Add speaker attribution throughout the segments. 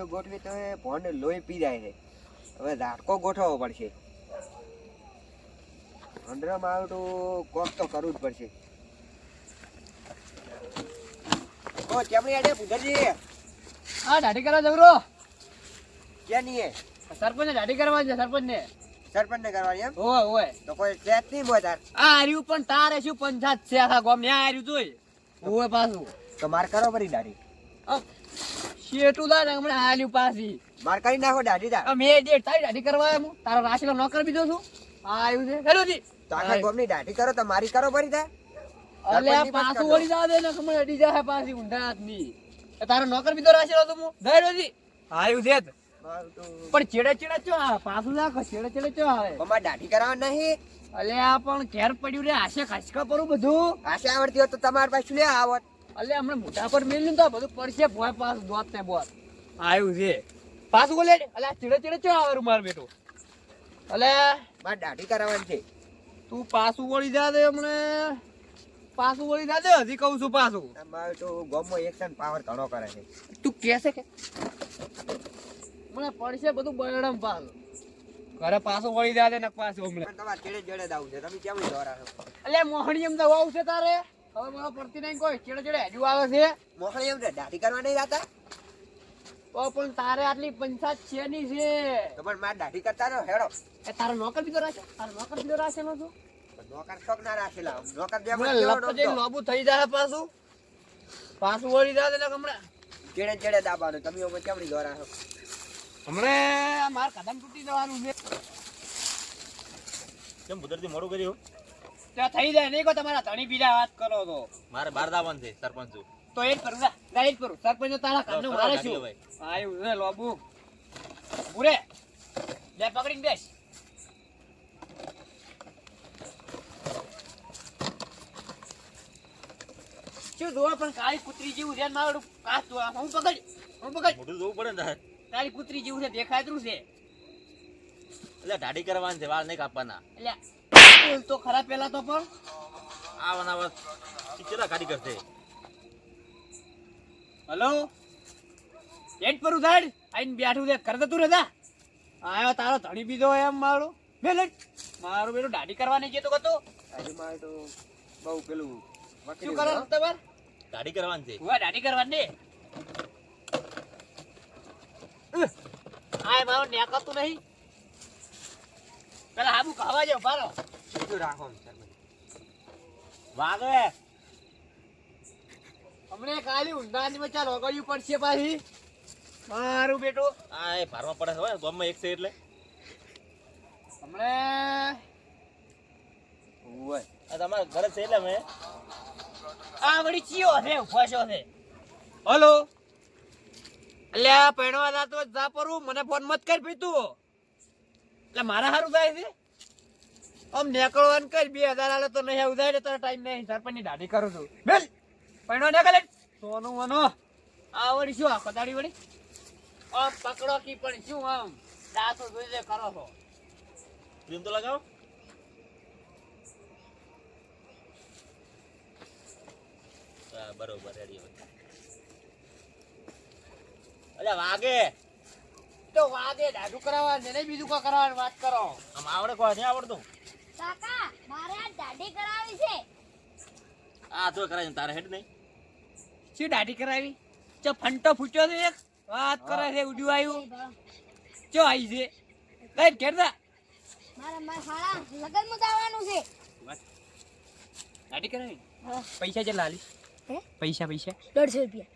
Speaker 1: લોહી ગોઠવી તો ભોંડ લોહી પી જાય છે. હવે ઝાટકો ગોઠવવો પડશે. અંદરમાં આવ્યું કોક તો કરવું જ પડશે. ઓ ચમડી આડે પુધરજી
Speaker 2: હા દાઢી કરવા જવરો
Speaker 1: ક્યાં નહીં
Speaker 2: સરપંચ દાઢી કરવા છે સરપંચ ને
Speaker 1: સરપંચ ને કરવાની એમ?
Speaker 2: હોય
Speaker 1: તો કોઈ ચેત નહીં બોય તાર?
Speaker 2: આ હાર્યું પણ તારે શું પંચાયત છે આખા ગામ ને આ હાર્યું જોઈ. પાછું.
Speaker 1: તો માર કરો પરી દાઢી.
Speaker 2: અમ, શેઠું ને હમણાં હાલ્યું પાછી.
Speaker 1: માર કરી નાખો દાઢી તાર
Speaker 2: આ મેં તારી દાઢી કરવા હું તારા રાશિનો નોકર બીજો છું. આ આવ્યું છે. હેલો જી.
Speaker 1: તો ગોમની દાઢી કરો તો મારી કરો
Speaker 2: અલે આ
Speaker 1: સરપંચની વાત
Speaker 2: પાછું. વળી જા દે ને કમળ અડી જાય પાછી ઊંધા હાથની. તારો નોકર બીજો રાશિનો તો હું. હેલો જી. આવ્યું છે
Speaker 1: તો
Speaker 2: પણ ચેડે ચેડે ચો આવે? પાછું નાખો ચેડે ચેડે ચો આવે?
Speaker 1: અમારે દાઢી કરાવ નહીં.
Speaker 2: અલે આ પણ ઘેર પડ્યું રે આશે ખસકા પરું બધું.
Speaker 1: આશે આવડતી હોત તો તમારી પાસે લે આવત?
Speaker 2: અલે હમણાં મોટા પર મેલ્યું તો બધું પડશે ભોય પાસ દોત ને બોત. આવ્યું છે. પાછું બોલે અલે ચીડે ચીડે ચો આવે માર બેટો અલે
Speaker 1: મારે દાઢી કરાવવાની છે.
Speaker 2: તું પાસું વળી જા દે હમણે. પાસું વળી જા દે હજી કહું છું પાછું.
Speaker 1: મારે તો ગોમો એક્શન પાવર ઘણો કરે છે.
Speaker 2: તું કેસે કે? મને પડશે બધું બરડમ પાછું. ઘરે પાછું વળી જા દે ને પાછું હમણે.
Speaker 1: તમારે ચેડે ચેડે આવું છે. તમે કેમ દોરા છો?
Speaker 2: અલે મોહણી એમ દવા આવશે તારે? હવે મને પડતી નહીં કોઈ. ચેડે ચેડે હજુ આવે છે.
Speaker 1: મોહણી એમ દાઢી કરવા નહીં જતા?
Speaker 2: તો પણ તારે આટલી પંચાયત છે ની છે?
Speaker 1: તો પણ માર દાઢી કરતા રહ્યો હેડો.
Speaker 2: એ તારો નોકર બીજો રાખે તારો નોકર બીજો રાખે નો
Speaker 1: તું નોકર શોખ ના રાખેલા નોકર જે મને
Speaker 2: લપ જઈને લોબુ થઈ જાય પાછું. પાછું વળી જાય એટલે હમણાં.
Speaker 1: ચેડે ચેડે દાબાનું. તમે ઓમે કેમડી દોરા છો?
Speaker 2: હમણાં માર કદમ તૂટી જવાનું છે.
Speaker 3: કેમ બુદરથી મોડું કર્યું?
Speaker 2: ત્યાં થઈ જાય. નહીં કો તમારા ધણી બીજા વાત કરો તો.
Speaker 3: મારે બાર દાવાનું છે સરપંચ. છું
Speaker 2: તો એ જ કરું ના એ જ કરું. સરપંચ તારા કામને મારે શું?
Speaker 3: ભાઈ.
Speaker 2: આયું છે લોબુ. પૂરે બે પકડીને બેસ. શું જોવા પણ કાળી કુતરી જેવું છે મારું કાચ જોવા. હું પકડ હું પકડ.
Speaker 3: મોટું જોવું પડે ને તારી.
Speaker 2: કુતરી જેવું છે દેખાય છે.
Speaker 3: એટલે દાઢી કરવાની છે વાળ નહીં કાપવાના.
Speaker 2: એટલે બોલ તો ખરા પેલા તો પણ.
Speaker 3: આવવાના વાત કેટલા કાઢી કરશે?
Speaker 2: હલો? એટ પર ઉધાડ. આઈને બેઠું દે કરતો તું રજા આયો તારો ધણી બીજો એમ મારું. બેલે મારો બેટું દાઢી કરવાની છે તો કતો.
Speaker 1: આજે મારે તો બહુ પેલું
Speaker 2: શું કરો તમાર?
Speaker 3: દાઢી કરવાની છે.
Speaker 2: હું દાઢી કરવાની આય મારો નેકાતું નહીં. પેલા હાબુ ખાવા જાવ પારો મારું બેટું
Speaker 3: આ એ પડે ગામમાં એક તમારા ઘરે છે એટલે
Speaker 2: આ વળી ચિયો છે ઉપાસો છે હલો એટલે આ જાતો તો મને ફોન મત કર પીતું એટલે મારા સારું થાય છે? આમ નીકળવાનું કઈ બે હજાર આલે તો નહીં ઉધાય ને તારો ટાઈમ નહીં સરપંચની દાઢી કરું છું. બેલ પૈણવા નીકળે. સોનું મનો આ વળી શું આ કદાડી વળી? આમ પકડો કી પણ શું આમ? દાસો જોઈ લે કરો છો.
Speaker 3: ક્રીમ તો લગાવો. બરોબર રેડી અલ્યા વાગે.
Speaker 2: તો વાગે દાઢું કરાવવા ને નહીં બીજું કોઈ કરાવવાની વાત કરો.
Speaker 3: આમ આવડે કોઈ નહીં આવડતું.
Speaker 4: કાકા મારે આ દાઢી કરાવી છે.
Speaker 3: આ તો કરાય તારે હેડ નહીં.
Speaker 2: શું દાઢી કરાવી? ચો ફંટો ફૂટ્યો છે એક? વાત કરે છે ઉડ્યું આવ્યું ચો આવી છે? કઈ ઘેરતા
Speaker 4: મારે મારા સાળા લગનમાં જવાનું છે.
Speaker 2: દાઢી કરાવી?
Speaker 4: હા.
Speaker 2: પૈસા છે લાલી
Speaker 4: હે?
Speaker 2: પૈસા પૈસા?
Speaker 4: દોઢસો રૂપિયા.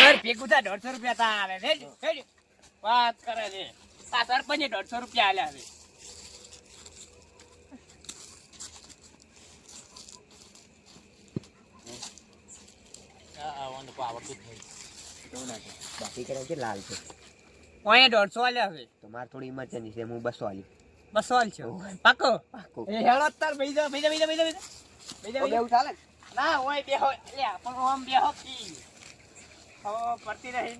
Speaker 2: સર ભેગું થાય દોઢસો રૂપિયા તા આવે છે હેડ. વાત કરે છે. આ સરપંચે દોઢસો રૂપિયા આલ્યા છે.
Speaker 1: દાઢી કરાવી છે લાલ છે
Speaker 2: ઓય દોઢસો આલ્યા છે
Speaker 1: તો થોડી ઇમરજન્સી છે હું બસો આલી.
Speaker 2: બસો આલ છે. પાકો.
Speaker 1: પાક્કું.
Speaker 2: એ હેડો તાર બીજા બીજા બીજા બીજા બીજા બીજા
Speaker 1: તો
Speaker 2: બીજા
Speaker 1: બેવું ચાલે? ના
Speaker 2: ઓય બેહો. અલ્યા પણ ઓમ બેહો કી હવે પડતી રહી.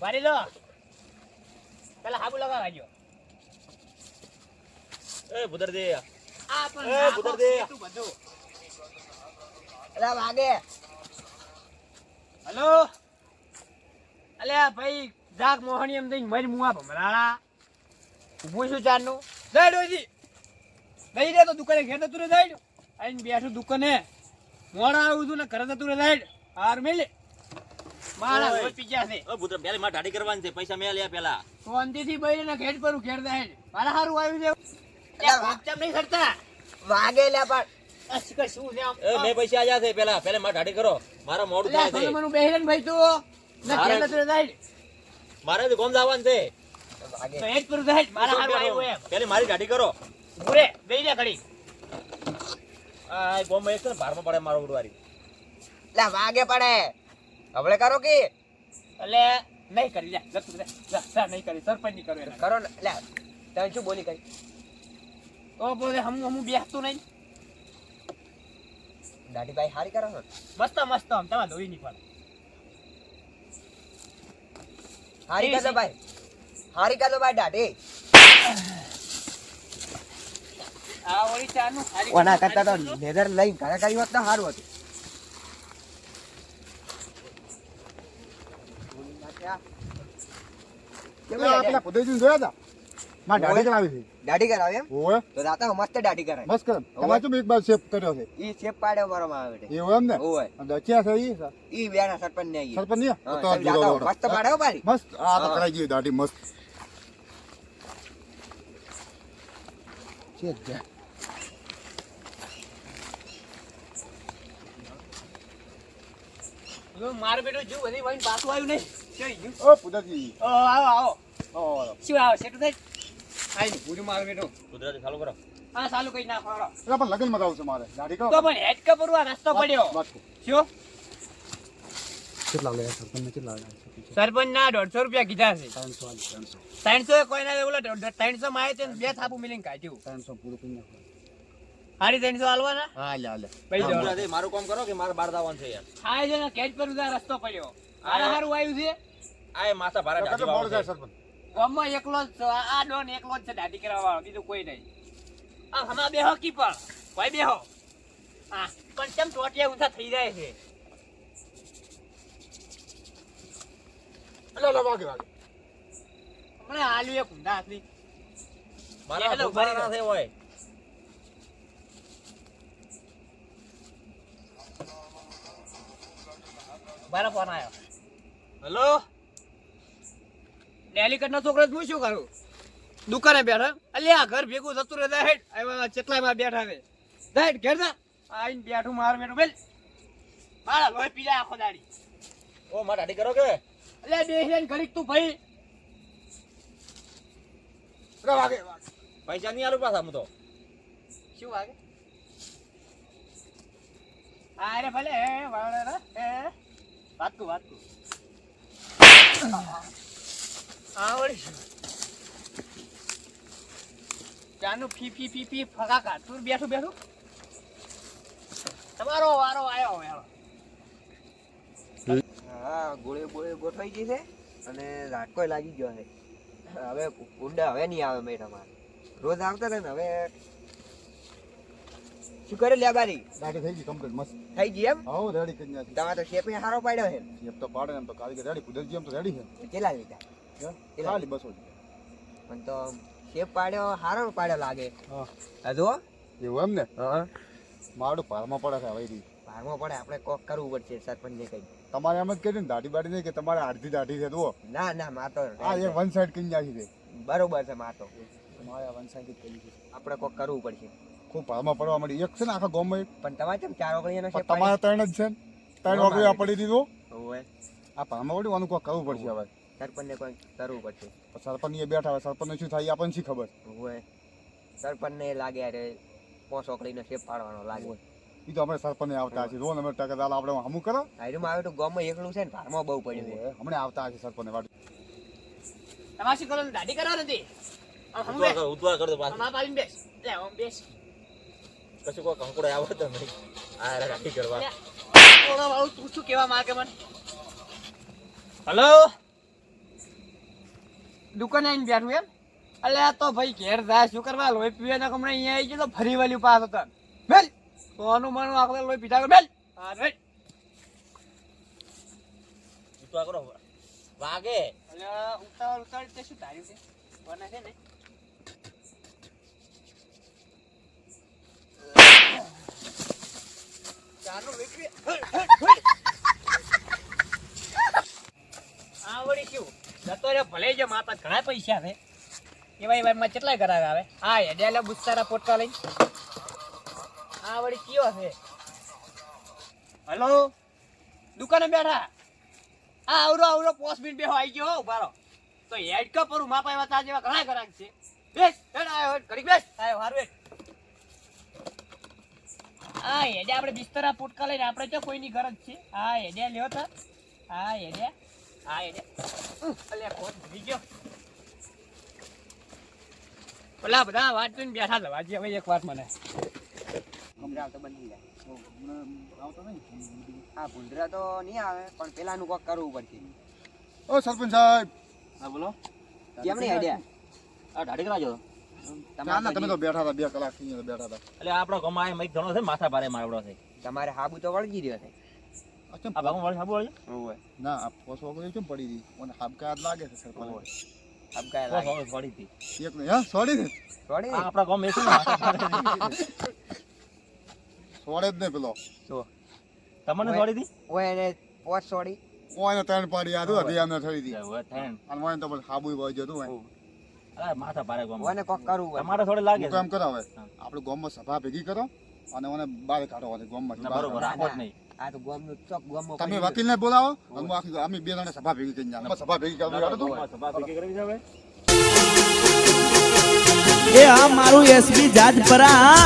Speaker 2: ભરી લો. પેલા હાબુ લગાવજો
Speaker 3: એ ભૂતર દે.
Speaker 2: આ પણ
Speaker 3: એ, દે.
Speaker 2: કેટલું બધું.
Speaker 1: અલા વાગે.
Speaker 2: હલો? ભાઈ જાગ મોહણી એમ દઈને મરી મુવા ભમરાળા. ઊભું છું ચારનું? જઈ ડોજી દઈ દે તો દુકાને ઘેર તું રે જઈ આઈને બેઠું દુકાને. મોડા આવું છું ને ઘરે તું રે જઈ હાર મેલે. મારા હોય પીજા છે.
Speaker 3: ઓ પુત્ર પેલી માં ઢાડી કરવાની છે. પૈસા મેં લ્યા પેલા.
Speaker 2: તો શાંતિથી બઈ ને ઘેર પરું ઘેર જાય મારા હારું આવ્યું છે. વાગચામ નહીં કરતા
Speaker 1: વાગે લ્યા પણ
Speaker 3: મેં પૈસા આયા છે પેલા. પેલા મારા દાઢી કરો. મારા મોડું થાય છે.
Speaker 2: ભાઈ તું. ને
Speaker 3: મારે-
Speaker 2: તું રે જાય.
Speaker 3: મારે તો ગોમ જવાનું છે.
Speaker 2: તો જાય મારા હારું આવ્યું એમ.
Speaker 3: પેલી મારી દાઢી કરો.
Speaker 2: બેહી લે ઘડી.
Speaker 3: આ ગોમ છે ને ભારમાં પડે મારો ઉડવારી.
Speaker 1: લ્યા વાગે પડે. હવળે કરો કે?
Speaker 2: એટલે નહીં કરી લે જતું જા, જા, નહીં કરી સરપંચ નહીં કરો.
Speaker 1: કરો ને લ્યા તમે શું બોલી કરી?
Speaker 2: તો બોલે હમ હમ બેસતું નહીં.
Speaker 1: દાઢીભાઈ હારી કરો છો?
Speaker 2: મસ્ત મસ્ત આમ તમારે ધોઈ નહીં પડે
Speaker 1: હારી
Speaker 2: કરો
Speaker 1: ભાઈ. હારી કરો ભાઈ દાઢી.
Speaker 2: આ વળી ચાનું હારી
Speaker 1: ઓના કરતા તો લેધર લઈ ઘરે કરી હોત તો સારું હતું. કેમ
Speaker 5: પેલા
Speaker 1: યાર?
Speaker 5: જોયા હતા? મારે દાઢી કરાવી છે.
Speaker 1: દાઢી કરાવી એમ?
Speaker 5: ઓવે
Speaker 1: તો રાતા મસ્ત દાઢી કરાય
Speaker 5: બસ કર તમારે શું એક બાર શેપ કર્યો છે?
Speaker 1: ઈ શેપ પાડ્યો મારો માં આવે
Speaker 5: એવું એમ ને?
Speaker 1: ઓય.
Speaker 5: અને દચિયા છે ઈ?
Speaker 1: ઈ બેના સરપંચ ને આઈએ
Speaker 5: સરપંચ નહીં? તો
Speaker 1: તમે
Speaker 5: જોડો,
Speaker 1: જાતા હો.
Speaker 5: જોડો.
Speaker 1: મસ્ત પાડ્યો બારી
Speaker 5: મસ્ત. આ તો કરાઈ ગઈ દાઢી મસ્ત. છે જ.
Speaker 2: બધી વાઈન પાછું આવ્યું નહીં.
Speaker 5: ઓ પુદાજી
Speaker 2: ઓ, આવો આવો. શું આવો સેટું થઈ નહીં પૂરું મારું બેટું.
Speaker 3: ચાલુ કરો.
Speaker 2: હા ચાલુ કરી નાખો
Speaker 5: એટલે પણ લગ્નમાં જવું છે મારે. દાઢી કરો.
Speaker 2: તો પણ હેડ કપરું આ રસ્તો પડ્યો? શું?
Speaker 5: કેટલા લે સરપંચને કેટલા લે
Speaker 2: સરપંચ ના દોઢસો રૂપિયા કીધા છે.
Speaker 5: ત્રણસો આલી, ત્રણસો.
Speaker 2: ત્રણસો એ ઓલા ત્રણસો માં આવે છે બે થાપુ મિલિંગ કાઢ્યું
Speaker 5: ત્રણસો પૂરું કરી નાખો.
Speaker 2: હારી ત્રણસો હાલવાના
Speaker 5: હા લે લે
Speaker 2: ભાઈ
Speaker 3: હા, મારું કામ કરો કે મારે બાર દાવાનું છે યાર?
Speaker 2: હા છે ને કેચ પર ઉધા રસ્તો પડ્યો. આના હારું આવ્યું છે?
Speaker 3: આ માથા ભારે.
Speaker 5: સરપંચ.
Speaker 2: ગામમાં એકલો જ છે. આ ડોન એકલો જ છે દાઢી કરવા વાળો બીજું કોઈ નહીં. આ હમણાં બેહો કી પણ ભાઈ બેહો. હા પણ કેમ ટોટિયા ઊંધા થઈ જાય છે?
Speaker 5: એટલે લો વાગે વાગે
Speaker 2: હમણાં હાલ્યું એક ઊંધા હાથની.
Speaker 3: મારા
Speaker 2: ભાઈ.
Speaker 3: ના થઈ હોય
Speaker 2: મારા ફોન આવ્યો હેલો? ડેલીકટ છોકરા હું શું કરું? દુકાને બેઠા. અલ્યા ઘર ભેગું થતું રહે હેડ. આવ્યા ચેટલામાં બેઠા છે હેડ ઘેર જા. આઈને બેઠું માર બેઠું બેલ. મારા લોહી પી જાય આખો દાડી.
Speaker 3: ઓ મારા દાડી કરો કે?
Speaker 2: અલે બેહીન ઘડીક તું ભાઈ.
Speaker 5: એટલે વાગે.
Speaker 3: પૈસા નહીં આલું પાછા હું તો.
Speaker 2: શું વાગે? અરે ભલે હે વાળે રે હે. વાતકું વાતકું. ચાનું ફી ફી ફી ફી ફકા કાઢતું બેઠું બેઠું. તમારો વારો આવ્યો હવે
Speaker 1: હા ગોળે ગોળે ગોઠવાઈ ગઈ છે અને ઝાટકોય લાગી ગયો છે. હવે કુંડા હવે નહીં આવે મેં તમારે. રોજ આવતા હતા ને હવે શું કરે લે બારી?
Speaker 5: દાઢી થઈ ગઈ કમ્પ્લીટ મસ્ત.
Speaker 1: થઈ ગઈ એમ?
Speaker 5: આવો રેડી કરી નાખી.
Speaker 1: તમારે તો શેપે હારો પાડ્યો છે.
Speaker 5: શેપ તો પાડે એમ તો કારીગર રેડી પુદેજી એમ તો રેડી છે.
Speaker 1: કેટલા લીધા?
Speaker 5: હે? ખાલી બસો
Speaker 1: પણ તો શેપ પાડ્યો હારો પાડ્યો લાગે.
Speaker 5: હા.
Speaker 1: જુઓ.
Speaker 5: એવું એમ ને?
Speaker 1: હા.
Speaker 5: મારું પારમાં પડે છે હવે.
Speaker 1: ભારમાં પડે આપણે કોક કરવું પડશે સરપંચને કઈ.
Speaker 5: તમારે એમ જ કરી ને દાઢી બાઢી નહીં કે તમારે અડધી દાઢી છે જુઓ.
Speaker 1: ના ના માતો
Speaker 5: આ એ વન સાઈડ કઈ જાય છે.
Speaker 1: બરોબર છે માતો
Speaker 5: મારે વન સાઈડ જ કરી છે.
Speaker 1: આપણે કોક કરવું પડશે.
Speaker 5: ખૂબ ભારમાં પડવા મળી એક છે ને આખા ગામમાં
Speaker 1: પણ તમારે કેમ ચાર ઓગળીનો
Speaker 5: પણ તમારે ત્રણ જ છે ત્રણ વાગે પડી દીધું. આ ભારમાં પડી આનું કોક કરવું પડશે હવે.
Speaker 1: સરપંચને કોઈ કરવું પડશે.
Speaker 5: સરપંચ બેઠા હોય સરપંચને શું થાય? આપણને શી ખબર?
Speaker 1: ઓય સરપંચને લાગે અરે પોસ ઓકળીનો શેપ પાડવાનો લાગે.
Speaker 5: એ તો આપણે સરપંચ આવતા છે રોન અમે ટકા દાલ આપણે હમું કરો.
Speaker 1: હાયરુમાં આવે તો ગામમાં એકલું છે ને ભારમાં બહુ પડ્યું છે.
Speaker 5: હમણાં આવતા છે સરપંચ વાટ.
Speaker 2: તમારે શું કરવાનું? દાઢી કરવા નથી બેસ.
Speaker 3: કરો
Speaker 2: આમ
Speaker 3: પાછું.
Speaker 2: આ બેસ. લે આમ બેસ.
Speaker 3: કશું કોઈ કંકુડે આવો તો નહીં. આ દાઢી કરવા.
Speaker 2: ઓળો વાળું તું શું કહેવા માંગે મને? હલો? દુકાને આવીને બેઠું એમ? એટલે આ તો ભાઈ ઘેર જાય શું કરવા? લોહી પીવે ને હમણાં અહીંયા આવી ગયો તો ફરી વળ્યું પાસ હતા બેલ સોનું માનું આગળ લોહી પીધા કર બેલ હા બેલ
Speaker 3: વાગે.
Speaker 2: એટલે ઉતાવળ ઉતાવળ તે શું ધાર્યું છે? બને છે ને? ચાલો વેચવી. આ વળી શું જતો રે ભલે જ માતા ઘણા પૈસા છે એવા એવા એમાં કેટલા કરાવે આવે? હા હેડ્યાલા બુસ્તારા પોટકા લઈને. આ વળી કયો છે? હલો? દુકાને બેઠા. આ આવરો આવરો પોસ્ટ મિનિટ બેહો આવી ગયો હો ઉભારો તો હેડ કપ પરું માપા એવા તા જેવા ઘણા ઘરાક છે. બેસ હેડ આયો ઘડી બેસ. આયો હારું હેડ. આ હેડે આપણે બિસ્તરા પોટકા લઈને આપણે તો કોઈની ગરજ છે. હા હેડે લ્યો તા. હા હેડે. હા હેડે અલ્યા કોટ ભરી ગયો પેલા બધા વાત જોઈને બેઠા હતા વાજી હવે એક વાત મને.
Speaker 1: ભૂંડરા તો બની જાય. હા ભૂંડરા તો નહીં આવે પણ પેલાનું કોક કરવું પડશે.
Speaker 5: ઓ સરપંચ સાહેબ.
Speaker 3: હા બોલો.
Speaker 1: કેમ નહીં આઈડિયા
Speaker 3: આ ઢાડી કરાજો
Speaker 5: ના તમે તો બેઠા હતા બે કલાકથી બેઠા હતા.
Speaker 3: એટલે આપણો ગમાય મય ઘણો છે માથા ભારે મારવડો છે.
Speaker 1: તમારે હાબુ તો વળગી રહ્યો છે.
Speaker 5: અચ્છા
Speaker 3: આ ભાગમાં વળી સાબુ વળી?
Speaker 1: ઓય
Speaker 5: ના આ પોસ વગર કેમ પડી હતી મને હાબકા હાથ લાગે છે સરપંચ.
Speaker 1: હબકાય
Speaker 3: બસ
Speaker 1: લાગે.
Speaker 3: હવે વળી
Speaker 5: એક ને હા સોડી ને
Speaker 1: છોડી
Speaker 3: આપણા ગામ મેસું ને માથા ભારે
Speaker 5: સોડે જ નહીં પેલો.
Speaker 3: તમને વળી હતી?
Speaker 1: ઓય એને પોચ છોડી
Speaker 5: ઓય ત્રણ પાડી આધું હતી. થઈ અને તો હાબુ વહી જતું હોય.
Speaker 3: અરે માથા ભારે ગામ.
Speaker 1: ઓને કોક કરવું
Speaker 3: તમારે થોડે લાગે
Speaker 5: કામ કરાવે. આપણે ગામમાં સભા ભેગી કરો અને મને બહાર કાઢો અને ગામમાં.
Speaker 3: બરોબર જ નહીં.
Speaker 1: આ તો ગોમનું ચોક ગોમમાં
Speaker 5: તમે
Speaker 1: પડી
Speaker 5: વકીલને બોલાવો. આખી અમે બે જણા સભા ભેગી કરીને સભા ભેગી કરવી
Speaker 3: સભા ભેગી કરવી છે
Speaker 6: એ આ મારું એસબી જાજપરા